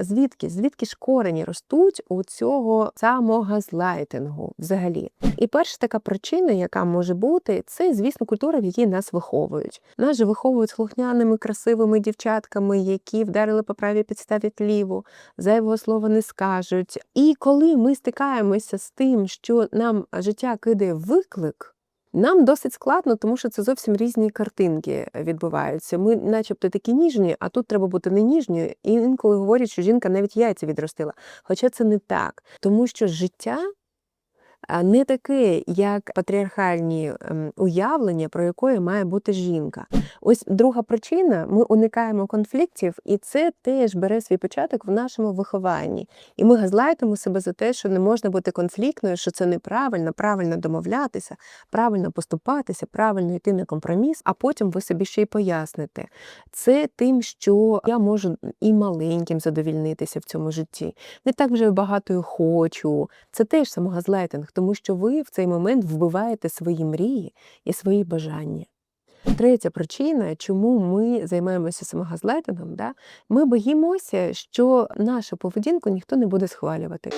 Звідки? Звідки ж корені ростуть у цього самогазлайтингу взагалі? І перша така причина, яка може бути, це, звісно, культура, в якій нас виховують. Нас же виховують слухняними, красивими дівчатками, які вдарили по правій підставі ліву, зайвого слова не скажуть. І коли ми стикаємося з тим, що нам життя кидає виклик. Нам досить складно, тому що це зовсім різні картинки відбуваються. Ми, начебто, такі ніжні, а тут треба бути не ніжньою. І інколи говорять, що жінка навіть яйця відростила. Хоча це не так, тому що життя не таке, як патріархальні ем, уявлення, про якої має бути жінка. Ось друга причина: ми уникаємо конфліктів, і це теж бере свій початок в нашому вихованні. І ми газлайтимо себе за те, що не можна бути конфліктною, що це неправильно, правильно домовлятися, правильно поступатися, правильно йти на компроміс, а потім ви собі ще й поясните. Це тим, що я можу і маленьким задовільнитися в цьому житті. Не так вже багато хочу. Це теж самогазлайтинг, тому що ви в цей момент вбиваєте свої мрії і свої бажання. Третя причина, чому ми займаємося самогазлайтингом, да? ми боїмося, що нашу поведінку ніхто не буде схвалювати.